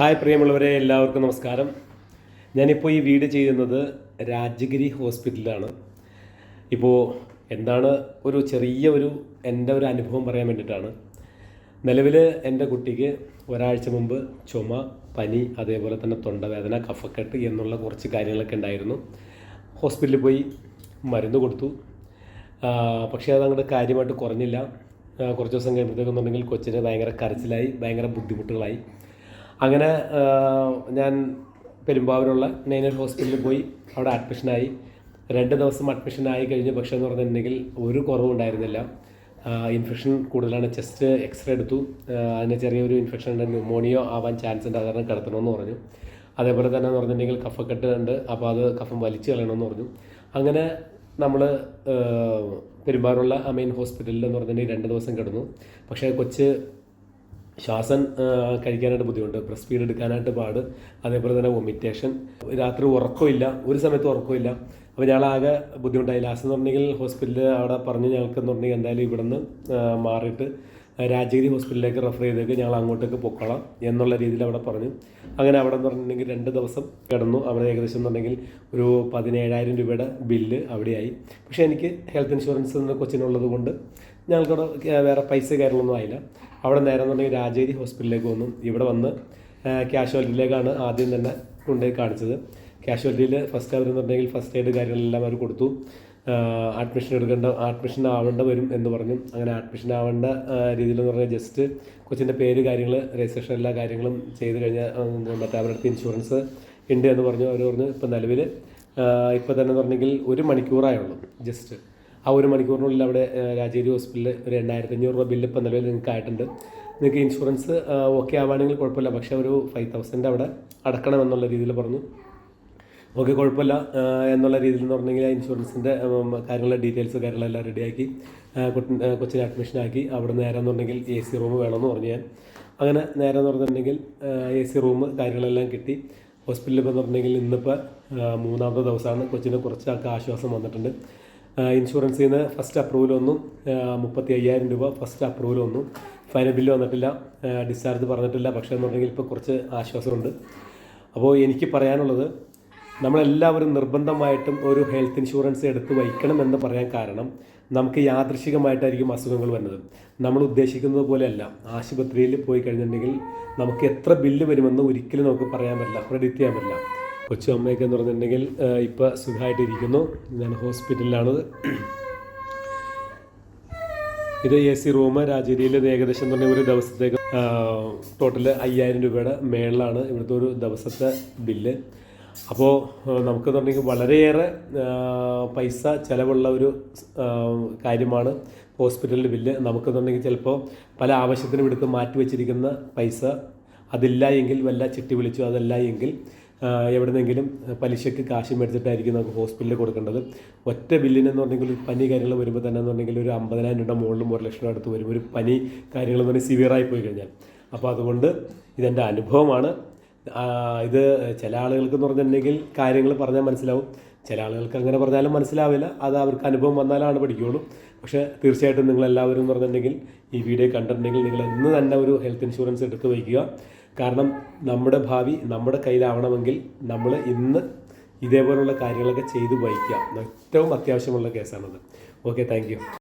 Hi പ്രിയമുള്ളവരെ എല്ലാവർക്കും നമസ്കാരം. ഞാനിപ്പോൾ ഈ വീട് ചെയ്യുന്നത് രാജഗിരി ഹോസ്പിറ്റലിലാണ്. ഇപ്പോൾ എന്താണ് ഒരു ചെറിയ ഒരു എന്റെ ഒരു അനുഭവം പറയാൻ വേണ്ടിയിട്ടാണ്. നിലവിൽ എന്റെ കുട്ടിക്ക് ഒരാഴ്ച മുമ്പ് ചുമ പനി അതേപോലെ തന്നെ തൊണ്ടവേദന കഫക്കെട്ട് എന്നുള്ള കുറച്ച് കാര്യങ്ങളൊക്കെ ഉണ്ടായിരുന്നു. ഹോസ്പിറ്റലിൽ പോയി മരുന്ന് കൊടുത്തു. പക്ഷേ അത് അങ്ങോട്ട് കാര്യമായിട്ട് കുറഞ്ഞില്ല. കുറച്ച് ദിവസം കഴിയുമ്പോഴത്തേക്കെന്നുണ്ടെങ്കിൽ കൊച്ചിന് ഭയങ്കര കരച്ചിലായി ഭയങ്കര ബുദ്ധിമുട്ടുകളായി. അങ്ങനെ ഞാൻ പെരുമ്പാവൂരുള്ള നെയ്നൽ ഹോസ്പിറ്റലിൽ പോയി. അവിടെ അഡ്മിഷനായി രണ്ട് ദിവസം അഡ്മിഷനായി കഴിഞ്ഞ. പക്ഷേ എന്ന് പറഞ്ഞിട്ടുണ്ടെങ്കിൽ ഒരു കുറവുണ്ടായിരുന്നില്ല ഇൻഫെക്ഷൻ കൂടുതലാണ്. ചെസ്റ്റ് എക്സ്റേ എടുത്തു. അതിന് ചെറിയൊരു ഇൻഫെക്ഷൻ ഉണ്ട്. ന്യൂമോണിയോ ആവാൻ ചാൻസ് ഉണ്ട്. അതാണ് കിടത്തണമെന്ന് പറഞ്ഞു. അതേപോലെ തന്നെ എന്ന് പറഞ്ഞിട്ടുണ്ടെങ്കിൽ കഫക്കെട്ട് ഉണ്ട്. അപ്പോൾ അത് കഫം വലിച്ചു കളയണമെന്ന് പറഞ്ഞു. അങ്ങനെ നമ്മൾ പെരുമ്പാറുള്ള മെയിൻ ഹോസ്പിറ്റലിൽ എന്ന് പറഞ്ഞിട്ടുണ്ടെങ്കിൽ രണ്ട് ദിവസം കിടന്നു. പക്ഷേ കൊച്ച് ശ്വാസം കഴിക്കാനായിട്ട് ബുദ്ധിമുട്ട് ബ്രസ്റ്റ് ഫീഡ് എടുക്കാനായിട്ട് പാട്. അതേപോലെ തന്നെ വൊമിറ്റേഷൻ രാത്രി ഉറക്കമില്ല ഒരു സമയത്ത് ഉറക്കമില്ല. അപ്പോൾ ഞങ്ങളാകെ ബുദ്ധിമുട്ടായി. ലാസ്റ്റ് എന്ന് പറഞ്ഞെങ്കിൽ ഹോസ്പിറ്റലിൽ അവിടെ പറഞ്ഞ് ഞങ്ങൾക്ക് എന്ന് പറഞ്ഞെങ്കിൽ എന്തായാലും ഇവിടെ നിന്ന് മാറിയിട്ട് രാജഗിരി ഹോസ്പിറ്റലിലേക്ക് റെഫർ ചെയ്തേക്ക്. ഞങ്ങൾ അങ്ങോട്ടേക്ക് പൊക്കോളാം എന്നുള്ള രീതിയിൽ അവിടെ പറഞ്ഞു. അങ്ങനെ അവിടെ എന്ന് പറഞ്ഞിട്ടുണ്ടെങ്കിൽ രണ്ട് ദിവസം കിടന്നു. അവിടെ ഏകദേശം എന്നുണ്ടെങ്കിൽ ഒരു പതിനേഴായിരം രൂപയുടെ ബില്ല് അവിടെയായി. പക്ഷേ എനിക്ക് ഹെൽത്ത് ഇൻഷുറൻസ് കൊച്ചിനുള്ളത് കൊണ്ട് ഞങ്ങൾക്കവിടെ വേറെ പൈസ കാര്യങ്ങളൊന്നും ആയില്ല. അവിടെ നേരെ എന്നുണ്ടെങ്കിൽ രാജേരി ഹോസ്പിറ്റലിലേക്ക് വന്നു. ഇവിടെ വന്ന് ക്യാഷ്വാലിറ്റിയിലേക്കാണ് ആദ്യം തന്നെ കൊണ്ടുപോയി കാണിച്ചത്. ക്യാഷ്വാലിറ്റിയിൽ ഫസ്റ്റ് അവർ എന്നുണ്ടെങ്കിൽ ഫസ്റ്റ് എയ്ഡ് കാര്യങ്ങളെല്ലാം അവർ കൊടുത്തു. അഡ്മിഷൻ എടുക്കേണ്ട അഡ്മിഷൻ ആവേണ്ട വരും എന്ന് പറഞ്ഞു. അങ്ങനെ അഡ്മിഷൻ ആവേണ്ട രീതിയിലെന്ന് പറഞ്ഞാൽ ജസ്റ്റ് കൊച്ചിന്റെ പേര് കാര്യങ്ങൾ രജിസ്ട്രേഷൻ എല്ലാ കാര്യങ്ങളും ചെയ്ത് കഴിഞ്ഞാൽ മറ്റേ അവരുടെ ഇൻഷുറൻസ് ഉണ്ട് എന്ന് പറഞ്ഞു. അവർ പറഞ്ഞു ഇപ്പം നിലവിൽ ഇപ്പോൾ തന്നെ പറഞ്ഞെങ്കിൽ ഒരു മണിക്കൂറായുള്ളൂ ജസ്റ്റ് ആ ഒരു മണിക്കൂറിനുള്ളിൽ അവിടെ രാജേരി ഹോസ്പിറ്റലിൽ ഒരു എണ്ണായിരത്തി അഞ്ഞൂറ് രൂപ ബില്ല് ഇപ്പം നിലവിൽ നിങ്ങൾക്ക് ആയിട്ടുണ്ട് നിങ്ങൾക്ക് ഇൻഷുറൻസ് ഓക്കെ ആവുകയാണെങ്കിൽ കുഴപ്പമില്ല. പക്ഷേ ഒരു ഫൈവ് തൗസൻഡ് അവിടെ അടക്കണം എന്നുള്ള രീതിയിൽ പറഞ്ഞു. ഓക്കെ കുഴപ്പമില്ല എന്നുള്ള രീതിയിൽ എന്ന് പറഞ്ഞെങ്കിൽ ആ ഇൻഷുറൻസിന്റെ കാര്യങ്ങളുടെ ഡീറ്റെയിൽസ് കാര്യങ്ങളെല്ലാം റെഡിയാക്കി കൊച്ചിനെ അഡ്മിഷനാക്കി അവിടെ നേരെ എന്നുണ്ടെങ്കിൽ എ സി റൂം വേണമെന്ന് പറഞ്ഞു ഞാൻ. അങ്ങനെ നേരെ എന്ന് പറഞ്ഞിട്ടുണ്ടെങ്കിൽ എ സി റൂം കാര്യങ്ങളെല്ലാം കിട്ടി. ഹോസ്പിറ്റലിൽ ഇപ്പോൾ പറഞ്ഞിട്ടുണ്ടെങ്കിൽ ഇന്നിപ്പോൾ മൂന്നാമത്തെ ദിവസമാണ്. കൊച്ചിന് കുറച്ചൊക്കെ ആശ്വാസം വന്നിട്ടുണ്ട്. ഇൻഷുറൻസിൽ നിന്ന് ഫസ്റ്റ് അപ്രൂവൽ വന്നു. മുപ്പത്തി അയ്യായിരം രൂപ ഫസ്റ്റ് അപ്രൂവൽ വന്നു. ഫൈനൽ ബില്ല് വന്നിട്ടില്ല. ഡിസ്ചാർജ് പറഞ്ഞിട്ടില്ല. പക്ഷേ എന്ന് പറഞ്ഞെങ്കിൽ ഇപ്പോൾ കുറച്ച് ആശ്വാസമുണ്ട്. അപ്പോൾ എനിക്ക് പറയാനുള്ളത് നമ്മളെല്ലാവരും നിർബന്ധമായിട്ടും ഒരു ഹെൽത്ത് ഇൻഷുറൻസ് എടുത്ത് വയ്ക്കണം എന്ന് പറയാൻ കാരണം നമുക്ക് യാദൃശികമായിട്ടായിരിക്കും അസുഖങ്ങൾ വരുന്നത്. നമ്മൾ ഉദ്ദേശിക്കുന്നത് പോലെയല്ല. ആശുപത്രിയിൽ പോയി കഴിഞ്ഞിട്ടുണ്ടെങ്കിൽ നമുക്ക് എത്ര ബില്ല് വരുമെന്ന് ഒരിക്കലും നമുക്ക് പറയാൻ പറ്റില്ല. പ്രെഡിക്റ്റ് ചെയ്യാൻ പറ്റില്ല. കൊച്ചു അമ്മയൊക്കെ എന്ന് പറഞ്ഞിട്ടുണ്ടെങ്കിൽ ഇപ്പോൾ സുഖമായിട്ടിരിക്കുന്നു ഞാൻ ഹോസ്പിറ്റലിലാണത് ഇത് എ സി റൂം രാജഗിരിയിൽ ഏകദേശം തന്നെ ഒരു ദിവസത്തേക്ക് ടോട്ടൽ അയ്യായിരം രൂപയുടെ മേളിലാണ് ഇവിടുത്തെ ഒരു ദിവസത്തെ ബില്ല്. അപ്പോൾ നമുക്ക് പറഞ്ഞെങ്കിൽ വളരെയേറെ പൈസ ചിലവുള്ള ഒരു കാര്യമാണ് ഹോസ്പിറ്റലിന്റെ ബില്ല്. നമുക്ക് പറഞ്ഞെങ്കിൽ ചിലപ്പോൾ പല ആവശ്യത്തിനും എടുത്ത് മാറ്റി വെച്ചിരിക്കുന്ന പൈസ അതില്ല എങ്കിൽ വല്ല ചിട്ടി വിളിച്ചു അതല്ല എങ്കിൽ എവിടെന്നെങ്കിലും പലിശക്ക് കാശ് മേടിച്ചിട്ടായിരിക്കും നമുക്ക് ഹോസ്പിറ്റലിൽ കൊടുക്കേണ്ടത്. ഒറ്റ ബില്ലിനെന്ന് പറഞ്ഞെങ്കിൽ പനി കാര്യങ്ങൾ വരുമ്പോൾ തന്നെ എന്ന് പറഞ്ഞെങ്കിൽ ഒരു അമ്പതിനായിരം രൂപ മുകളിലും ഒരു ലക്ഷം രൂപ അടുത്ത് വരും. ഒരു പനി കാര്യങ്ങൾ എന്ന് പറഞ്ഞാൽ സിവിയറായി പോയി കഴിഞ്ഞാൽ. അപ്പോൾ അതുകൊണ്ട് ഇതെന്റെ അനുഭവമാണ്. ഇത് ചില ആളുകൾക്ക് എന്ന് പറഞ്ഞിട്ടുണ്ടെങ്കിൽ കാര്യങ്ങൾ പറഞ്ഞാൽ മനസ്സിലാവും. ചില ആളുകൾക്ക് അങ്ങനെ പറഞ്ഞാലും മനസ്സിലാവില്ല. അത് അവർക്ക് അനുഭവം വന്നാലാണ് പഠിക്കുകയുള്ളൂ. പക്ഷേ തീർച്ചയായിട്ടും നിങ്ങളെല്ലാവരും എന്ന് പറഞ്ഞിട്ടുണ്ടെങ്കിൽ ഈ വീഡിയോ കണ്ടിട്ടുണ്ടെങ്കിൽ നിങ്ങൾ ഇന്ന് തന്നെ ഒരു ഹെൽത്ത് ഇൻഷുറൻസ് എടുത്ത് വയ്ക്കുക. കാരണം നമ്മുടെ ഭാവി നമ്മുടെ കയ്യിലാവണമെങ്കിൽ നമ്മൾ ഇന്ന് ഇതേപോലുള്ള കാര്യങ്ങളൊക്കെ ചെയ്തു വഹിക്കുക. ഏറ്റവും അത്യാവശ്യമുള്ള കേസാണത്. Okay thank